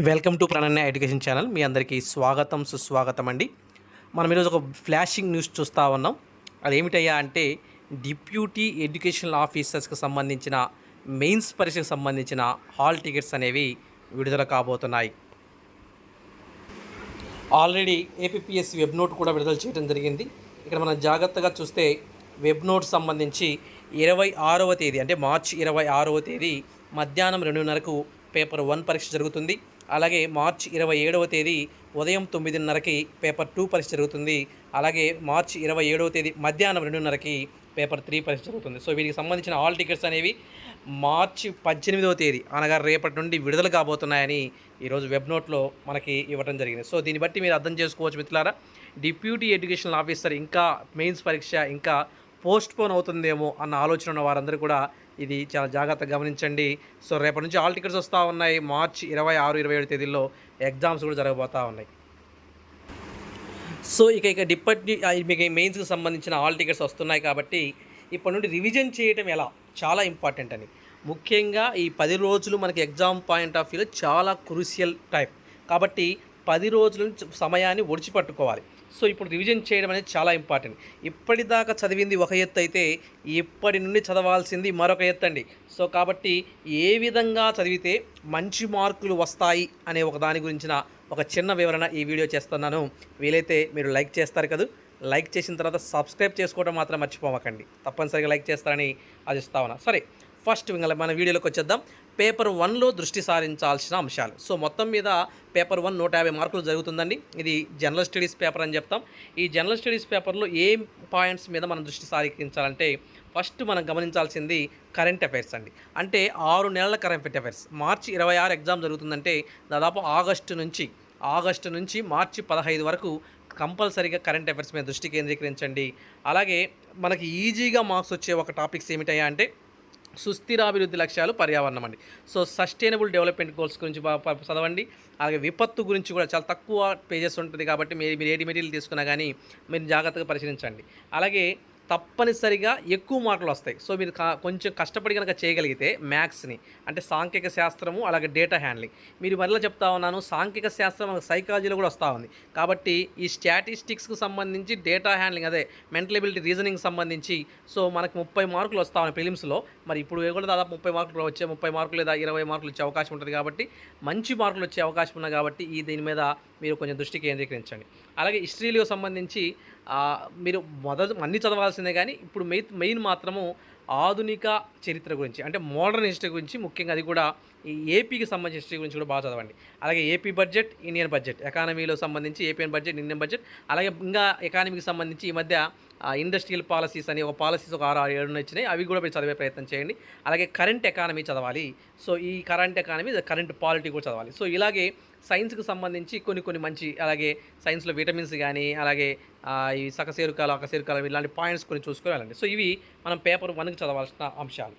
Welcome to Prananya education channel. మీ అందరికీ స్వాగతం సుస్వాగతం అండి. మనం ఈరోజు ఒక ఫ్లాషింగ్ న్యూస్ చూస్తూ ఉన్నాం. అదేమిటయ్యా అంటే డిప్యూటీ ఎడ్యుకేషనల్ ఆఫీసర్స్కి సంబంధించిన మెయిన్స్ పరీక్షకు సంబంధించిన హాల్ టికెట్స్ అనేవి విడుదల కాబోతున్నాయి. ఆల్రెడీ ఏపీఎస్సి వెబ్ నోట్ కూడా విడుదల చేయడం జరిగింది. ఇక్కడ మనం జాగ్రత్తగా చూస్తే వెబ్ నోట్ సంబంధించి ఇరవై ఆరవ తేదీ అంటే మార్చి ఇరవై ఆరవ తేదీ మధ్యాహ్నం రెండున్నరకు పేపర్ వన్ పరీక్ష జరుగుతుంది. అలాగే మార్చి ఇరవై ఏడవ తేదీ ఉదయం తొమ్మిదిన్నరకి పేపర్ టూ పరీక్ష జరుగుతుంది. అలాగే మార్చి ఇరవై ఏడవ తేదీ మధ్యాహ్నం రెండున్నరకి పేపర్ త్రీ పరీక్ష జరుగుతుంది. సో వీటికి సంబంధించిన హాల్ టికెట్స్ అనేవి మార్చి పద్దెనిమిదవ తేదీ అనగా రేపటి నుండి విడుదల కాబోతున్నాయని ఈరోజు వెబ్ నోట్లో మనకి ఇవ్వడం జరిగింది. సో దీన్ని బట్టి మీరు అర్థం చేసుకోవచ్చు మిత్రులారా. డిప్యూటీ ఎడ్యుకేషనల్ ఆఫీసర్ ఇంకా మెయిన్స్ పరీక్ష ఇంకా పోస్ట్ పోన్ అవుతుందేమో అన్న ఆలోచన ఉన్న వారందరూ కూడా ఇది చాలా జాగ్రత్తగా గమనించండి. సో రేపటి నుంచి ఆల్ టికెట్స్ వస్తూ ఉన్నాయి. మార్చి ఇరవై ఆరు ఇరవై ఏడు తేదీల్లో ఎగ్జామ్స్ కూడా జరగబోతూ ఉన్నాయి. సో ఇక ఇక డిప్పటి మీకు మెయిన్స్కి సంబంధించిన ఆల్ టికెట్స్ వస్తున్నాయి కాబట్టి ఇప్పటి నుండి రివిజన్ చేయటం ఎలా? చాలా ఇంపార్టెంట్ అని. ముఖ్యంగా ఈ పది రోజులు మనకి ఎగ్జామ్ పాయింట్ ఆఫ్ వ్యూలో చాలా క్రూషియల్ టైం. కాబట్టి పది రోజుల నుంచి సమయాన్ని ఒడిచిపట్టుకోవాలి. సో ఇప్పుడు రివిజన్ చేయడం అనేది చాలా ఇంపార్టెంట్. ఇప్పటిదాకా చదివింది ఒక ఎత్తు అయితే ఇప్పటి నుండి చదవాల్సింది మరొక ఎత్తు అండి. సో కాబట్టి ఏ విధంగా చదివితే మంచి మార్కులు వస్తాయి అనే ఒక దాని గురించిన ఒక చిన్న వివరణ ఈ వీడియో చేస్తున్నాను. వీలైతే మీరు లైక్ చేస్తారు కదా. లైక్ చేసిన తర్వాత సబ్స్క్రైబ్ చేసుకోవడం మాత్రం మర్చిపోవకండి తప్పనిసరిగా లైక్ చేస్తారని ఆశిస్తా ఉన్నా. సరే ఫస్ట్ ఇంకా మన వీడియోలోకి వచ్చేద్దాం. పేపర్ వన్లో దృష్టి సారించాల్సిన అంశాలు. సో మొత్తం మీద పేపర్ వన్ నూట యాభై మార్కులు జరుగుతుందండి. ఇది జనరల్ స్టడీస్ పేపర్ అని చెప్తాం. ఈ జనరల్ స్టడీస్ పేపర్లో ఏ పాయింట్స్ మీద మనం దృష్టి సారించాలంటే ఫస్ట్ మనం గమనించాల్సింది కరెంట్ అఫైర్స్ అండి. అంటే ఆరు నెలల కరెంట్ అఫైర్స్. మార్చి ఇరవై ఆరు ఎగ్జామ్ జరుగుతుందంటే దాదాపు ఆగస్టు నుంచి ఆగస్టు నుంచి మార్చి పదహైదు వరకు కంపల్సరీగా కరెంట్ అఫైర్స్ మీద దృష్టి కేంద్రీకరించండి. అలాగే మనకి ఈజీగా మార్క్స్ వచ్చే ఒక టాపిక్స్ ఏమిటయ్యా అంటే సుస్థిరాభివృద్ధి లక్ష్యాలు పర్యావరణం అండి. సో సస్టైనబుల్ డెవలప్మెంట్ గోల్స్ గురించి చదవండి. అలాగే విపత్తు గురించి కూడా చాలా తక్కువ పేజెస్ ఉంటుంది కాబట్టి మీరు మీరు ఏది మెటీరియల్ తీసుకున్నా కానీ మీరు జాగ్రత్తగా పరిశీలించండి. అలాగే తప్పనిసరిగా ఎక్కువ మార్కులు వస్తాయి. సో మీరు కొంచెం కష్టపడి కనుక చేయగలిగితే మ్యాథ్స్ని అంటే సాంఘిక శాస్త్రము అలాగే డేటా హ్యాండ్లింగ్. మీరు మరలా చెప్తా ఉన్నాను సాంఘిక శాస్త్రం మనకు సైకాలజీలో కూడా వస్తూ ఉంది. కాబట్టి ఈ స్టాటిస్టిక్స్కి సంబంధించి డేటా హ్యాండ్లింగ్ అదే మెంటల్ ఎబిలిటీ రీజనింగ్ సంబంధించి సో మనకు ముప్పై మార్కులు వస్తా ఉన్నాయి ఫిలిమ్స్లో మరి ఇప్పుడు కూడా దాదాపు ముప్పై మార్కులు వచ్చే ముప్పై మార్కులు లేదా ఇరవై మార్కులు వచ్చే అవకాశం ఉంటుంది కాబట్టి మంచి మార్కులు వచ్చే అవకాశం ఉన్నాయి కాబట్టి ఈ దీని మీద మీరు కొంచెం దృష్టి కేంద్రీకరించండి. అలాగే హిస్టరీలో సంబంధించి మీరు మొదట అన్ని చదవాల్సిందే కానీ ఇప్పుడు మెయిన్ మెయిన్ మాత్రము ఆధునిక చరిత్ర గురించి అంటే మోడర్న్ హిస్టరీ గురించి ముఖ్యంగా అది కూడా ఈ ఏపీకి సంబంధించిన హిస్టరీ గురించి కూడా బాగా చదవండి. అలాగే ఏపీ బడ్జెట్ ఇండియన్ బడ్జెట్ ఎకానమీలో సంబంధించి ఏపీఎన్ బడ్జెట్ ఇండియన్ బడ్జెట్ అలాగే ఇంకా ఎకానమీకి సంబంధించి ఈ మధ్య ఇండస్ట్రియల్ పాలసీస్ అని ఒక పాలసీస్ ఒక ఆరు ఆరు ఏడు వచ్చినాయి. అవి కూడా మీరు చదివే ప్రయత్నం చేయండి. అలాగే కరెంట్ ఎకానమీ చదవాలి. సో ఈ కరెంట్ ఎకానమీ కరెంట్ పాలిటీ కూడా చదవాలి. సో ఇలాగే సైన్స్కి సంబంధించి కొన్ని కొన్ని మంచి అలాగే సైన్స్లో విటమిన్స్ కానీ అలాగే ఈ సకశేరుకాలు అకశేరుకాలు ఇలాంటి పాయింట్స్ కొన్ని చూసుకుని వెళ్ళండి సో ఇవి మనం పేపర్ వన్కి చదవాల్సిన అంశాలు.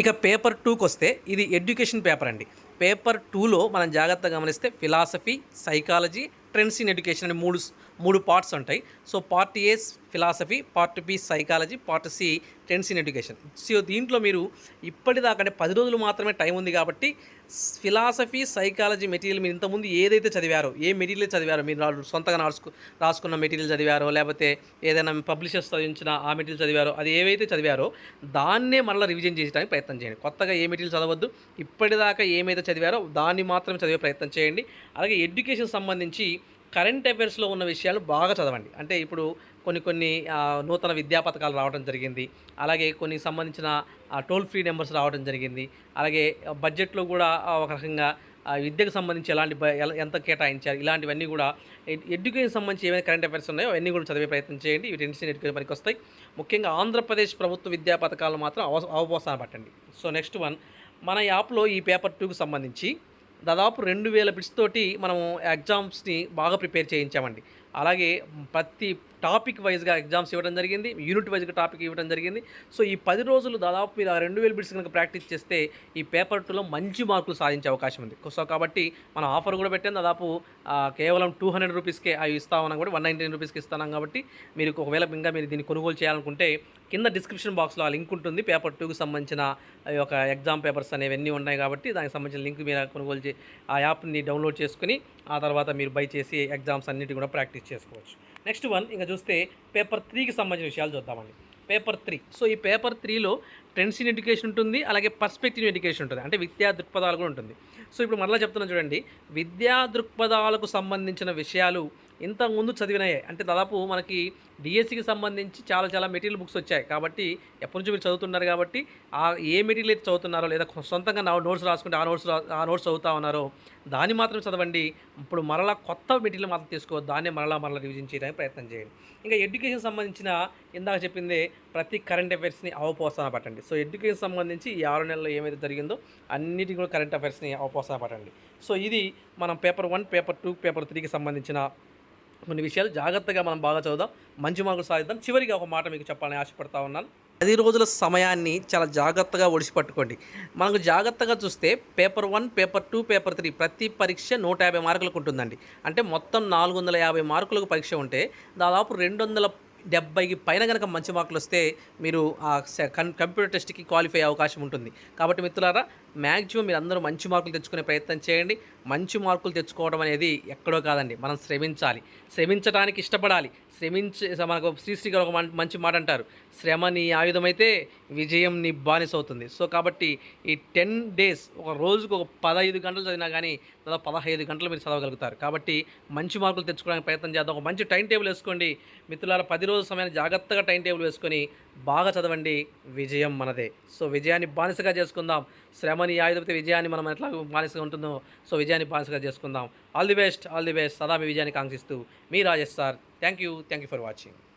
ఇక పేపర్ టూకి వస్తే ఇది ఎడ్యుకేషన్ పేపర్ అండి. పేపర్ టూలో మనం జాగ్రత్తగా గమనిస్తే philosophy psychology trends in education అనే మూడు మూడు పార్ట్స్ ఉంటాయి. So part A philosophy part B psychology part C trends in education. So దీంట్లో మీరు ఇప్పటిదాకంటే పది రోజులు మాత్రమే టైం ఉంది కాబట్టి ఫిలాసఫీ సైకాలజీ మెటీరియల్ మీరు ఇంతకుముందు ఏదైతే చదివారో ఏ మెటీరియల్ చదివారో మీరు రా- సొంతంగా రాసుకు రాసుకున్న మెటీరియల్ చదివారో లేకపోతే ఏదైనా పబ్లిషర్స్ చదివించిన ఆ మెటీరియల్ చదివారో అది ఏవైతే చదివారో దాన్నే మళ్ళీ రివిజన్ చేయడానికి ప్రయత్నం చేయండి. కొత్తగా ఏ మెటీరియల్ చదవద్దు. ఇప్పటిదాకా ఏమైతే చదివారో దాన్ని మాత్రమే చదివే ప్రయత్నం చేయండి. అలాగే ఎడ్యుకేషన్ సంబంధించి కరెంట్ అఫైర్స్లో ఉన్న విషయాలు బాగా చదవండి. అంటే ఇప్పుడు కొన్ని కొన్ని నూతన విద్యా పథకాలు రావడం జరిగింది. అలాగే కొన్ని సంబంధించిన టోల్ ఫ్రీ నెంబర్స్ రావడం జరిగింది. అలాగే బడ్జెట్లో కూడా ఒక రకంగా విద్యకు సంబంధించి ఎలాంటి బ- ఎంత కేటాయించారు ఇలాంటివన్నీ కూడా ఎడ్యుకేషన్ సంబంధించి ఏమైనా కరెంట్ అఫైర్స్ ఉన్నాయో అవన్నీ కూడా చదివే ప్రయత్నం చేయండి. ఇవి టెన్షన్ ఎడ్యుకేషన్ పనికి వస్తాయి. ముఖ్యంగా ఆంధ్రప్రదేశ్ ప్రభుత్వ విద్యా పథకాలను మాత్రం అవ అవపోసాన పట్టండి. సో నెక్స్ట్ వన్ మన యాప్లో ఈ పేపర్ టూకి సంబంధించి దాదాపు రెండు వేల బిట్స్ తోటి మనము ఎగ్జామ్స్ని బాగా ప్రిపేర్ చేయించామండి. అలాగే ప్రతి టాపిక్ వైజ్గా ఎగ్జామ్స్ ఇవ్వడం జరిగింది యూనిట్ వైజ్గా టాపిక్ ఇవ్వడం జరిగింది. సో ఈ పది రోజులు దాదాపు మీరు ఆ రెండు వేలు బిట్స్ కనుక ప్రాక్టీస్ చేస్తే ఈ పేపర్ టూలో మంచి మార్కులు సాధించే అవకాశం ఉంది. సో కాబట్టి మనం ఆఫర్ కూడా పెట్టాం. దాదాపు కేవలం టూ హండ్రెడ్ రూపీస్కే అవి ఇస్తామన్నాం కూడా వన్ నైంటీ నైన్ రూపీస్కి ఇస్తున్నాం కాబట్టి మీరు ఒకవేళ ఇంకా మీరు దీన్ని కొనుగోలు చేయాలనుకుంటే కింద డిస్క్రిప్షన్ బాక్స్లో ఆ లింక్ ఉంటుంది. పేపర్ టూకి సంబంధించిన ఒక ఎగ్జామ్ పేపర్స్ అనేవి అన్నీ ఉన్నాయి కాబట్టి దానికి సంబంధించిన లింక్ మీరు కొనుగోలు చే ఆ యాప్ని డౌన్లోడ్ చేసుకుని ఆ తర్వాత మీరు బై చేసి ఎగ్జామ్స్ అన్నిటి కూడా ప్రాక్టీస్ చేసుకోవచ్చు. నెక్స్ట్ వన్ ఇంకా చూస్తే పేపర్ త్రీకి సంబంధించిన విషయాలు చూద్దామండి. పేపర్ త్రీ సో ఈ పేపర్ త్రీలో ట్రెండ్స్ ఇన్ ఎడ్యుకేషన్ ఉంటుంది అలాగే పర్స్పెక్టివ్ ఎడ్యుకేషన్ ఉంటుంది. అంటే విద్యా దృక్పథాలు కూడా ఉంటుంది. సో ఇప్పుడు మరలా చెప్తున్నాను చూడండి. విద్యా దృక్పథాలకు సంబంధించిన విషయాలు ఇంతకుముందు చదివినాయి. అంటే దాదాపు మనకి డిఎస్సికి సంబంధించి చాలా చాలా మెటీరియల్ బుక్స్ వచ్చాయి. కాబట్టి ఎప్పటి నుంచి మీరు చదువుతున్నారు కాబట్టి ఆ ఏ మెటీరియల్ అయితే చదువుతున్నారో లేదా సొంతంగా నా నోట్స్ రాసుకుంటే ఆ నోట్స్ రా- ఆ నోట్స్ చదువుతా ఉన్నారో దాన్ని మాత్రం చదవండి. ఇప్పుడు మరలా కొత్త మెటీరియల్ మాత్రం తీసుకోవద్దు. దాన్ని మరలా మరలా రివిజన్ చేయడానికి ప్రయత్నం చేయండి. ఇంకా ఎడ్యుకేషన్ సంబంధించిన ఇందాక చెప్పిందే ప్రతి కరెంట్ అఫైర్స్ని అవపోసాన పట్టండి. సో ఎడ్యుకేషన్ సంబంధించి ఈ ఆరు నెలల్లో ఏమైతే జరిగిందో అన్నిటి కూడా కరెంట్ అఫైర్స్ని అవపోసాన పట్టండి. సో ఇది మనం paper one paper two paper త్రీకి సంబంధించిన కొన్ని విషయాలు జాగ్రత్తగా మనం బాగా చదువుదాం. మంచి మార్కులు సాధిద్దాం. చివరిగా ఒక మాట మీకు చెప్పాలని ఆశపడతా ఉన్నాను. పది రోజుల సమయాన్ని చాలా జాగ్రత్తగా ఒడిసిపట్టుకోండి. మనకు జాగ్రత్తగా చూస్తే paper one paper two paper three ప్రతి పరీక్ష నూట యాభై మార్కులకు ఉంటుందండి. అంటే మొత్తం నాలుగు వందల యాభై మార్కులకు పరీక్ష ఉంటే దాదాపు రెండు వందల డెబ్బైకి పైన కనుక మంచి మార్కులు వస్తే మీరు ఆ సె- కం- కంప్యూటర్ టెస్ట్కి క్వాలిఫై అయ్యే అవకాశం ఉంటుంది. కాబట్టి మిత్రులారా మ్యాక్సిమం మీరు అందరూ మంచి మార్కులు తెచ్చుకునే ప్రయత్నం చేయండి. మంచి మార్కులు తెచ్చుకోవడం అనేది ఎక్కడో కాదండి. మనం శ్రమించాలి. శ్రమించడానికి ఇష్టపడాలి. శ్రమించే మనకు శ్రీశ్రీ గారు ఒక మంచి మాట అంటారు. శ్రమ నీ ఆయుధమైతే విజయం నీ బానిస అవుతుంది. సో కాబట్టి ఈ టెన్ డేస్ ఒక రోజుకు ఒక పదహైదు గంటలు చదివినా కానీ దాదాపు పదహైదు గంటలు మీరు చదవగలుగుతారు. కాబట్టి మంచి మార్కులు తెచ్చుకోవడానికి ప్రయత్నం చేద్దాం. ఒక మంచి టైం టేబుల్ వేసుకోండి. మిత్రులారా పది రోజుల సమయాన్ని జాగ్రత్తగా టైం టేబుల్ వేసుకొని బాగా చదవండి విజయం మనదే. సో విజయాన్ని బానిసగా చేసుకుందాం. శ్రమని ఆయుధపతి విజయాన్ని మనం ఎట్లా బానిసగా ఉంటుందో సో విజయాన్ని బానిసగా చేసుకుందాం. All the best all the best సదా మీ విజయాన్ని కాంక్షిస్తూ మీ Rajesh sir. Thank you thank you for watching